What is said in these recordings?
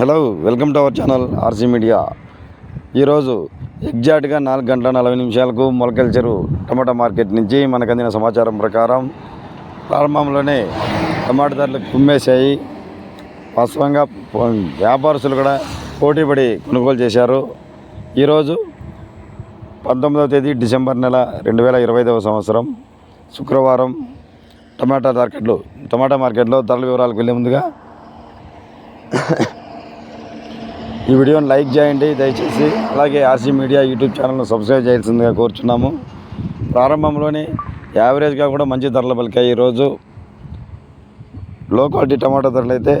Hello welcome to our channel RC media. ఈరోజు ఎగ్జాక్ట్గా నాలుగు గంటల నలభై నిమిషాలకు మొలకల చెరువు టమాటా మార్కెట్ నుంచి మనకు అందిన సమాచారం ప్రకారం ప్రారంభంలోనే టమాటా ధరలు కుమ్మేశాయి. వాస్తవంగా వ్యాపారస్తులు కూడా పోటీపడి కొనుగోలు చేశారు. ఈరోజు పంతొమ్మిదవ తేదీ డిసెంబర్ నెల రెండు వేల ఇరవై ఐదవ సంవత్సరం శుక్రవారం టమాటా మార్కెట్లో టమాటా మార్కెట్లో ధరల వివరాలకు వెళ్ళే ముందుగా ఈ వీడియోని లైక్ చేయండి దయచేసి. అలాగే ఆర్సీ మీడియా యూట్యూబ్ ఛానల్ను సబ్స్క్రైబ్ చేయాల్సిందిగా కోరుచున్నాము. ప్రారంభంలోనే యావరేజ్గా కూడా మంచి ధరలు పలికాయి. ఈరోజు లో క్వాలిటీ టమాటా ధరలు అయితే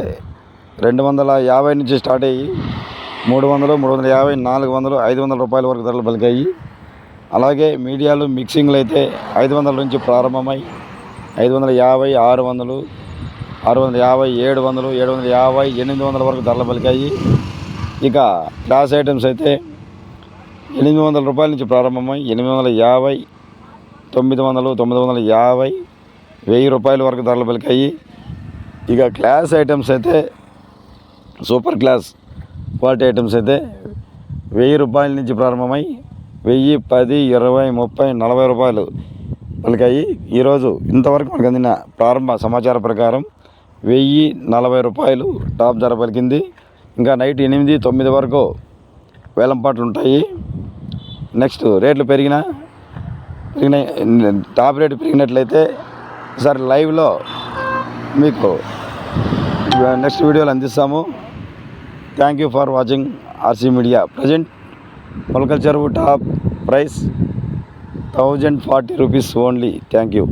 రెండు వందల యాభై నుంచి స్టార్ట్ అయ్యి మూడు వందలు మూడు వందల యాభై నాలుగు వందలు ఐదు వందల రూపాయల వరకు ధరలు పలికాయి. అలాగే మీడియాలు మిక్సింగ్లు అయితే ఐదు వందల నుంచి ప్రారంభమై ఐదు వందల యాభై ఆరు వందలు ఆరు వందల యాభై ఏడు వందలు ఏడు వందల యాభై ఎనిమిది వందల వరకు ధరలు పలికాయి. ఇక గ్లాస్ ఐటమ్స్ అయితే ఎనిమిది వందల రూపాయల నుంచి ప్రారంభమై ఎనిమిది వందల యాభై తొమ్మిది వందలు తొమ్మిది వందల యాభై వెయ్యి రూపాయల వరకు ధరలు పలికాయి. ఇక క్లాస్ ఐటమ్స్ అయితే సూపర్ క్లాస్ క్వాలిటీ ఐటమ్స్ అయితే వెయ్యి రూపాయల నుంచి ప్రారంభమై వెయ్యి పది ఇరవై ముప్పై నలభై రూపాయలు పలికాయి. ఈరోజు ఇంతవరకు మనకు అందిన ప్రారంభ సమాచార ప్రకారం వెయ్యి నలభై రూపాయలు టాప్ ధర పలికింది. ఇంకా నైట్ ఎనిమిది తొమ్మిది వరకు వేలంపాట్లు ఉంటాయి. నెక్స్ట్ రేట్లు పెరిగినా పెరిగిన టాప్ రేటు పెరిగినట్లయితే ఈసారి లైవ్లో మీకు నెక్స్ట్ వీడియోలు అందిస్తాము. Thank you for watching RC media present Molakal Cheruvu top price thousand forty rupees only. Thank you